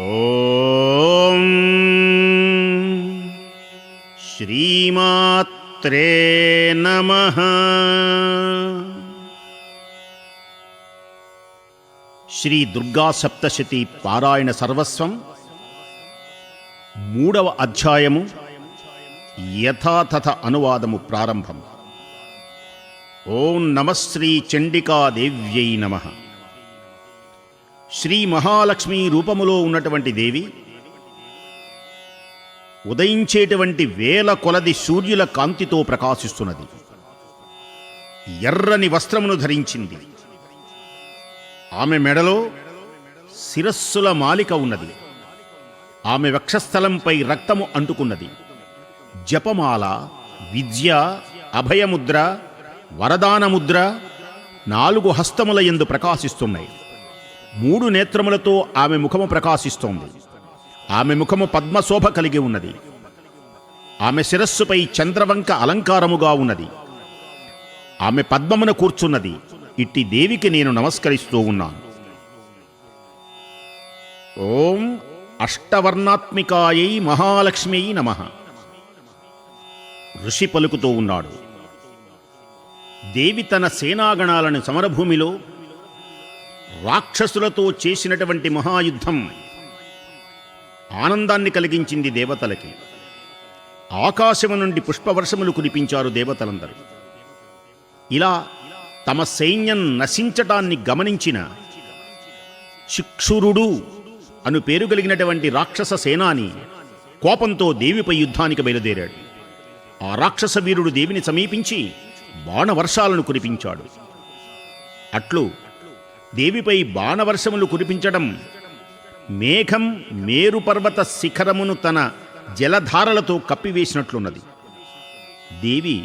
ఓం శ్రీమాత్రే నమ. శ్రీ దుర్గా సప్తశతి పారాయణ సర్వస్వం. మూడవ అధ్యాయము. యథాతథ అనువాదము ప్రారంభం. ఓం నమశ్రీ చండికాదేవ్యై నమ. శ్రీ మహాలక్ష్మి రూపములో ఉన్నటువంటి దేవి ఉదయించేటువంటి వేల కొలది సూర్యుల కాంతితో ప్రకాశిస్తున్నది. ఎర్రని వస్త్రమును ధరించింది. ఆమె మెడలో శిరస్సుల మాలిక ఉన్నది. ఆమె వక్షస్థలంపై రక్తము అంటుకున్నది. జపమాల విద్య అభయముద్ర వరదానముద్ర నాలుగు హస్తముల యందు ప్రకాశిస్తున్నాయి. మూడు నేత్రములతో ఆమె ముఖము ప్రకాశిస్తోంది. ఆమె ముఖము పద్మశోభ కలిగి ఉన్నది. ఆమె శిరస్సుపై చంద్రవంక అలంకారముగా ఉన్నది. ఆమె పద్మమున కూర్చున్నది. ఇట్టి దేవికి నేను నమస్కరిస్తూ ఉన్నాను. ఓం అష్టవర్ణాత్మికాయై మహాలక్ష్మి నమ. ఋషి పలుకుతూ ఉన్నాడు. దేవి తన సేనాగణాలను సమరభూమిలో రాక్షసులతో చేసినటువంటి మహాయుద్ధం ఆనందాన్ని కలిగించింది దేవతలకి. ఆకాశము నుండి పుష్పవర్షములు కురిపించారు దేవతలందరూ. ఇలా తమ సైన్యం నశించటాన్ని గమనించిన శిక్షురుడు అను పేరు కలిగినటువంటి రాక్షస సేనాని కోపంతో దేవిపై యుద్ధానికి బయలుదేరాడు. ఆ రాక్షస వీరుడు దేవిని సమీపించి బాణవర్షాలను కురిపించాడు. అట్లు దేవిపై బాణవర్షములు కురిపించడం. మేఘం మేరుపర్వత శిఖరమును తన జలధారలతో కప్పివేసినట్లున్నది. దేవి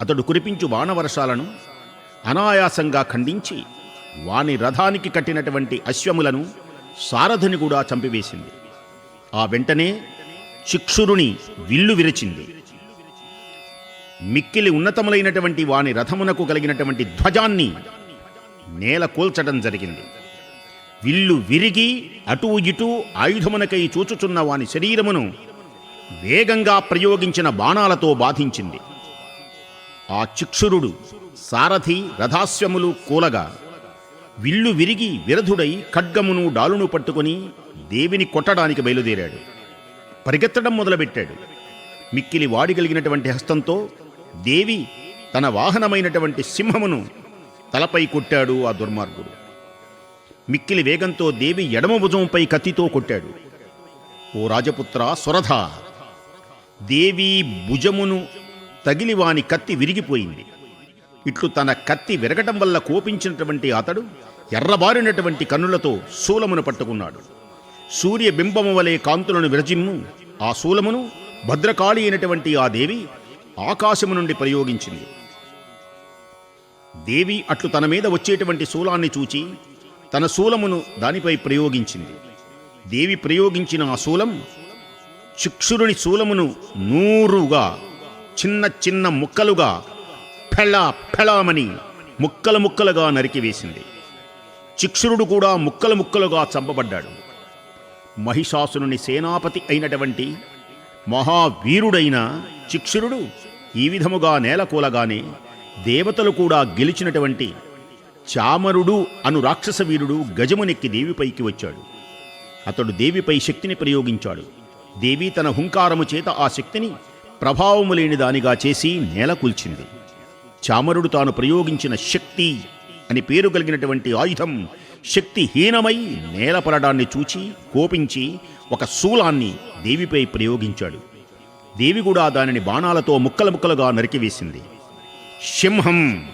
అతడు కురిపించు బాణవర్షాలను అనాయాసంగా ఖండించి వాని రథానికి కట్టినటువంటి అశ్వములను సారథిని కూడా చంపివేసింది. ఆ వెంటనే చిక్షురుని విల్లు విరిచింది. మిక్కిలి ఉన్నతములైనటువంటి వాని రథమునకు కలిగినటువంటి ధ్వజాన్ని నేల కూల్చడం జరిగింది. విల్లు విరిగి అటూ ఇటూ ఆయుధమునకై చూచుచున్న వాని శరీరమును వేగంగా ప్రయోగించిన బాణాలతో బాధించింది. ఆ చిక్షురుడు సారథి రథాశ్వములు కూలగా విల్లు విరిగి విరధుడై ఖడ్గమును డాలును పట్టుకొని దేవిని కొట్టడానికి బయలుదేరాడు. పరిగెత్తడం మొదలుపెట్టాడు. మిక్కిలి వాడిగలిగినటువంటి హస్తంతో దేవి తన వాహనమైనటువంటి సింహమును తలపై కొట్టాడు ఆ దుర్మార్గుడు. మిక్కిలి వేగంతో దేవి ఎడమ భుజంపై కత్తితో కొట్టాడు. ఓ రాజపుత్ర సురథ దేవి భుజమును తగిలి వాని కత్తి విరిగిపోయింది. ఇట్లు తన కత్తి విరగటం వల్ల కోపించినటువంటి అతడు ఎర్రబారినటువంటి కన్నులతో శూలమును పట్టుకున్నాడు. సూర్య బింబము వలె కాంతులను విరజిమ్ము ఆ శూలమును భద్రకాళి అయినటువంటి ఆ దేవి ఆకాశము నుండి ప్రయోగించింది. దేవి అట్లు తన మీద వచ్చేటువంటి శూలాన్ని చూచి తన శూలమును దానిపై ప్రయోగించింది. దేవి ప్రయోగించిన ఆ శూలం చిక్షురుని శూలమును నూరుగా చిన్న చిన్న ముక్కలుగా ఫెళా ఫెళామని ముక్కలు ముక్కలుగా నరికివేసింది. చిక్షురుడు కూడా ముక్కలు ముక్కలుగా చంపబడ్డాడు. మహిషాసురుని సేనాపతి అయినటువంటి మహావీరుడైన చిక్షురుడు ఈ విధముగా నేలకూలగానే దేవతలు కూడా గెలిచినటువంటి చామరుడు అను రాక్షస వీరుడు గజమునెక్కి దేవిపైకి వచ్చాడు. అతడు దేవిపై శక్తిని ప్రయోగించాడు. దేవి తన హుంకారము చేత ఆ శక్తిని ప్రభావము లేని దానిగా చేసి నేల కూల్చింది చామరుడు తాను ప్రయోగించిన శక్తి అని పేరు కలిగినటువంటి ఆయుధం శక్తిహీనమై నేలపడడాన్ని చూచి కోపించి ఒక శూలాన్ని దేవిపై ప్రయోగించాడు. దేవి కూడా దానిని బాణాలతో ముక్కలు ముక్కలుగా నరికివేసింది. సింహం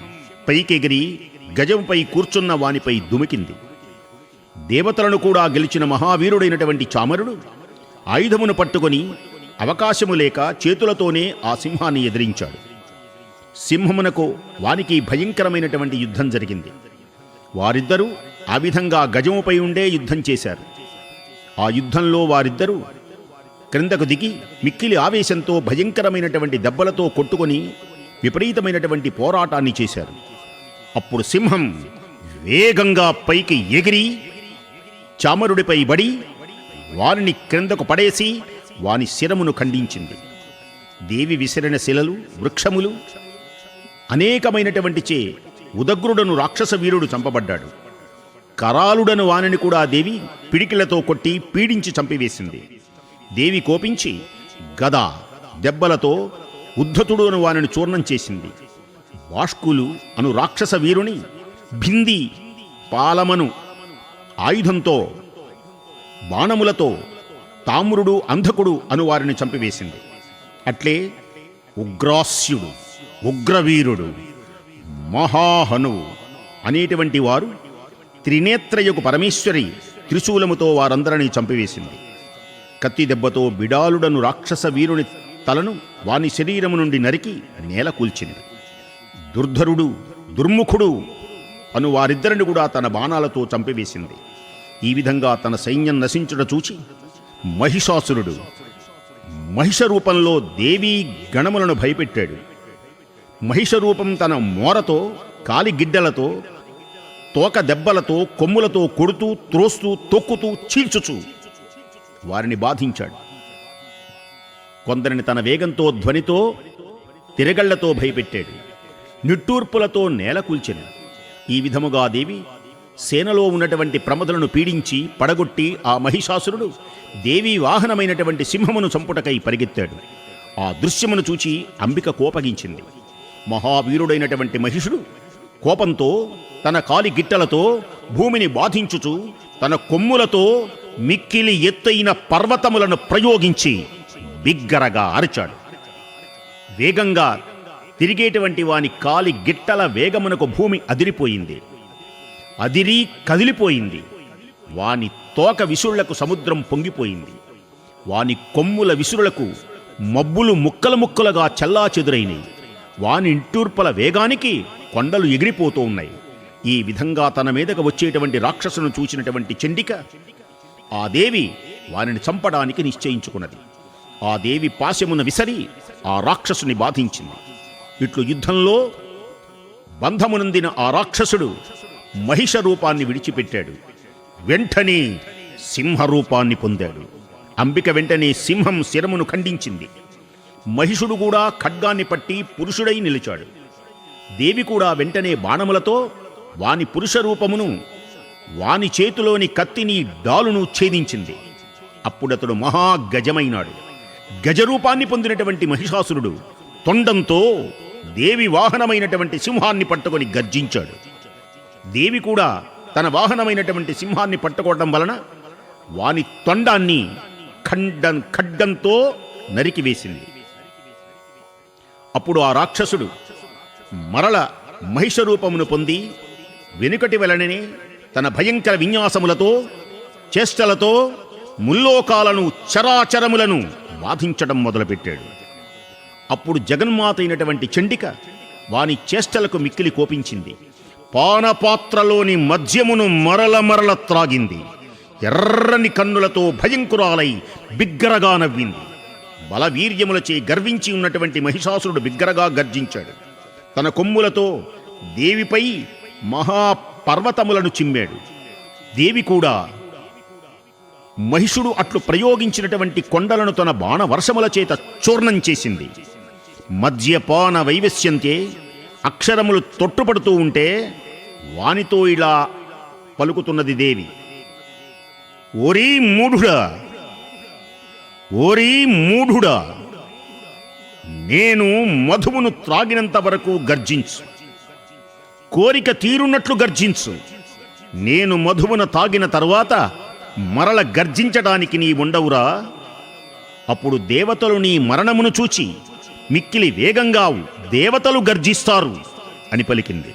పైకెగిరి గజంపై కూర్చున్న వానిపై దుమికింది. దేవతలను కూడా గెలిచిన మహావీరుడైనటువంటి చామరుడు ఆయుధమును పట్టుకొని అవకాశము లేక చేతులతోనే ఆ సింహాన్ని ఎదిరించాడు. సింహమునకు వానికి భయంకరమైనటువంటి యుద్ధం జరిగింది. వారిద్దరూ ఆ విధంగా గజముపై ఉండే యుద్ధం చేశారు. ఆ యుద్ధంలో వారిద్దరూ క్రిందకు దిగి మిక్కిలి ఆవేశంతో భయంకరమైనటువంటి దెబ్బలతో కొట్టుకొని విపరీతమైనటువంటి పోరాటాన్ని చేశారు. అప్పుడు సింహం వేగంగా పైకి ఎగిరి చామరుడిపై బడి వారిని క్రిందకు పడేసి వాని శిరమును ఖండించింది. దేవి విసిరిన శిలలు వృక్షములు అనేకమైనటువంటి చే ఉదగ్రుడను రాక్షస వీరుడు చంపబడ్డాడు. కరాలుడను వానిని కూడా దేవి పిడికిలతో కొట్టి పీడించి చంపివేసింది. దేవి కోపించి గద దెబ్బలతో ఉద్ధతుడు అను వానిని చూర్ణం చేసింది. వాష్కులు అను రాక్షస వీరుని భింది పాలమను ఆయుధంతో బాణములతో తామ్రుడు అంధకుడు అను వారిని చంపివేసింది. అట్లే ఉగ్రాస్యుడు ఉగ్రవీరుడు మహాహనువు అనేటువంటి వారు త్రినేత్రయకు పరమేశ్వరి త్రిశూలముతో వారందరినీ చంపివేసింది. కత్తి దెబ్బతో బిడాలుడను రాక్షస వీరుని తలను వాని శరీరము నుండి నరికి నేల కూల్చింది దుర్ధరుడు దుర్ముఖుడు అను వారిద్దరిని కూడా తన బాణాలతో చంపివేసింది. ఈ విధంగా తన సైన్యం నశించుట చూచి మహిషాసురుడు మహిష రూపంలో దేవీ గణములను భయపెట్టాడు. మహిష రూపం తన మోరతో కాలి గిడ్డలతో తోక దెబ్బలతో కొమ్ములతో కొడుతూ త్రోస్తూ తొక్కుతూ చీల్చుచు వారిని బాధించాడు. కొందరిని తన వేగంతో ధ్వనితో తిరగళ్ళతో భయపెట్టాడు. నిట్టూర్పులతో నేల కూల్చెను. ఈ విధముగా దేవి సేనలో ఉన్నటువంటి ప్రమదలను పీడించి పడగొట్టి ఆ మహిషాసురుడు దేవీ వాహనమైనటువంటి సింహమును చంపుటకై పరిగెత్తాడు. ఆ దృశ్యమును చూచి అంబిక కోపగించింది. మహావీరుడైనటువంటి మహిషుడు కోపంతో తన కాలి గిట్టలతో భూమిని బాధించుచు తన కొమ్ములతో మిక్కిలి ఎత్తైన పర్వతములను ప్రయోగించి బిగ్గరగా అరిచాడు. వేగంగా తిరిగేటువంటి వాని కాలి గిట్టల వేగమునకు భూమి అదిరిపోయింది. అదిరి కదిలిపోయింది. వాని తోక విసుళ్ళకు సముద్రం పొంగిపోయింది. వాని కొమ్ముల విసురులకు మబ్బులు ముక్కలు ముక్కలుగా చల్లా చెదురైనవి వాని ఇంటూర్పల వేగానికి కొండలు ఎగిరిపోతూ ఉన్నాయి ఈ విధంగా తన మీదకు వచ్చేటువంటి రాక్షసును చూసినటువంటి చండిక ఆ దేవి వారిని చంపడానికి నిశ్చయించుకున్నది. ఆ దేవి పాశమున విసరి ఆ రాక్షసుని బాధించింది. ఇట్లు యుద్ధంలో బంధమునందిన ఆ రాక్షసుడు మహిష రూపాన్ని విడిచిపెట్టాడు. వెంటనే సింహ రూపాన్ని పొందాడు. అంబిక వెంటనే సింహం శిరమును ఖండించింది. మహిషుడు కూడా ఖడ్గాన్ని పట్టి పురుషుడై నిలిచాడు. దేవి కూడా వెంటనే బాణములతో వాని పురుష రూపమును వాని చేతిలోని కత్తిని డాలును ఛేదించింది. అప్పుడతడు మహాగజమైనాడు గజరూపాన్ని పొందినటువంటి మహిషాసురుడు తొండంతో దేవి వాహనమైనటువంటి సింహాన్ని పట్టుకొని గర్జించాడు. దేవి కూడా తన వాహనమైనటువంటి సింహాన్ని పట్టుకోవడం వలన వాని తొండాన్ని ఖండం ఖడ్డంతో నరికివేసింది అప్పుడు ఆ రాక్షసుడు మరల మహిష రూపమును పొంది వెనుకటి వలననే తన భయంకర విన్యాసములతో చేష్టలతో ముల్లోకాలను చరాచరములను బాధించడం మొదలుపెట్టాడు. అప్పుడు జగన్మాత అయినటువంటి చండిక వాని చేష్టలకు మిక్కిలి కోపించింది. పానపాత్రలోని మద్యమును మరల మరల త్రాగింది. ఎర్రని కన్నులతో భయంకురాలై బిగ్గరగా నవ్వింది. బలవీర్యములచే గర్వించి ఉన్నటువంటి మహిషాసురుడు బిగ్గరగా గర్జించాడు. తన కొమ్ములతో దేవిపై మహాపర్వతములను చిమ్మాడు. దేవి కూడా మహిషుడు అట్లు ప్రయోగించినటువంటి కొండలను తన బాణ వర్షముల చేత చూర్ణం చేసింది. మద్యపాన వైవస్యంతే అక్షరములు తొట్టుపడుతూ ఉంటే వానితో ఇలా పలుకుతున్నది దేవి. ఓరీ మూఢుడా ఓరీ మూఢుడా నేను మధువును త్రాగినంత వరకు గర్జించు. కోరిక తీరున్నట్లు గర్జించు. నేను మధువున తాగిన తరువాత మరల గర్జించడానికి నీ ఉండవురా. అప్పుడు దేవతలు నీ మరణమును చూచి మిక్కిలి వేగంగా దేవతలు గర్జిస్తారు అని పలికింది.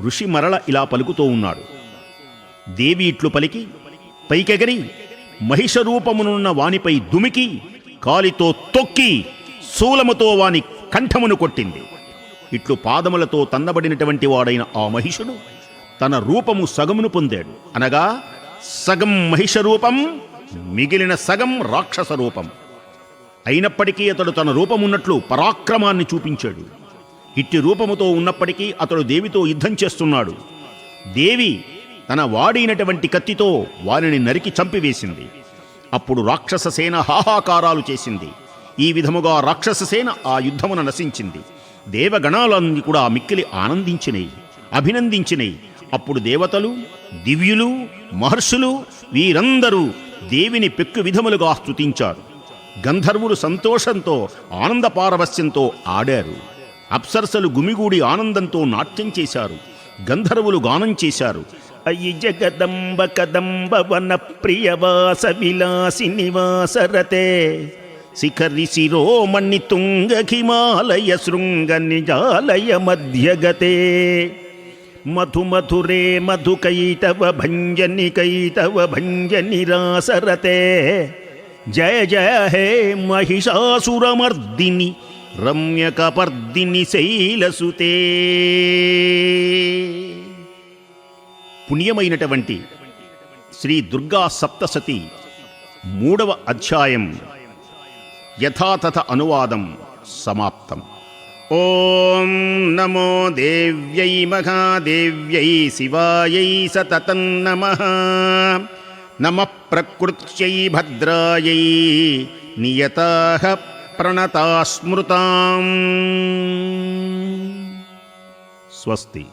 ఋషి మరల ఇలా పలుకుతూ ఉన్నాడు. దేవి ఇట్లు పలికి పైకెగరి మహిష రూపమునున్న వానిపై దుమికి కాలితో తొక్కి శూలముతో వాని కంఠమును కొట్టింది. ఇట్లు పాదములతో తన్నబడినటువంటి వాడైన ఆ మహిషుడు తన రూపము సగమును పొందాడు. అనగా సగం మహిష రూపం మిగిలిన సగం రాక్షస రూపం అయినప్పటికీ అతడు తన రూపమున్నట్లు పరాక్రమాన్ని చూపించాడు. ఇట్టి రూపముతో ఉన్నప్పటికీ అతడు దేవితో యుద్ధం చేస్తున్నాడు. దేవి తన వాడినటువంటి కత్తితో వారిని నరికి చంపివేసింది. అప్పుడు రాక్షస సేన హాహాకారాలు చేసింది. ఈ విధముగా రాక్షస సేన ఆ యుద్ధమున నశించింది. దేవగణాలన్నీ కూడా మిక్కిలి ఆనందించినయి అభినందించినయి అప్పుడు దేవతలు దివ్యులు మహర్షులు వీరందరూ దేవిని పెక్కు విధములుగా స్తుతించారు. గంధర్వులు సంతోషంతో ఆనంద పారవస్యంతో ఆడారు. అప్సరసలు గుమిగూడి ఆనందంతో నాట్యం చేశారు. గంధర్వులు గానం చేశారు. అయ్యి జగదంబ కదంబ వన ప్రియవాస విలాసి నివాసరతే శిఖరి శిరోమణి తుంగ హిమాలయ శృంగ నిజాలయ మధ్యగతే. మధుమధురే మధుకైటవ భంజని కైటవ భంజని రాసరతే జయ జయ హే మహిషాసురమర్దిని రమ్యకపర్దిని శైలసుతే పుణ్యమైనటువంటి శ్రీ దుర్గా సప్తసతి మూడవ అధ్యాయం యథాతథ అనువాదం సమాప్తం. ఓం నమో దేవ్యై మహాదేవ్యై శివాయై సతతం నమ. నమ ప్రకృత్యై భద్రాయై నియతా ప్రణతా స్మృతాం స్వస్తి.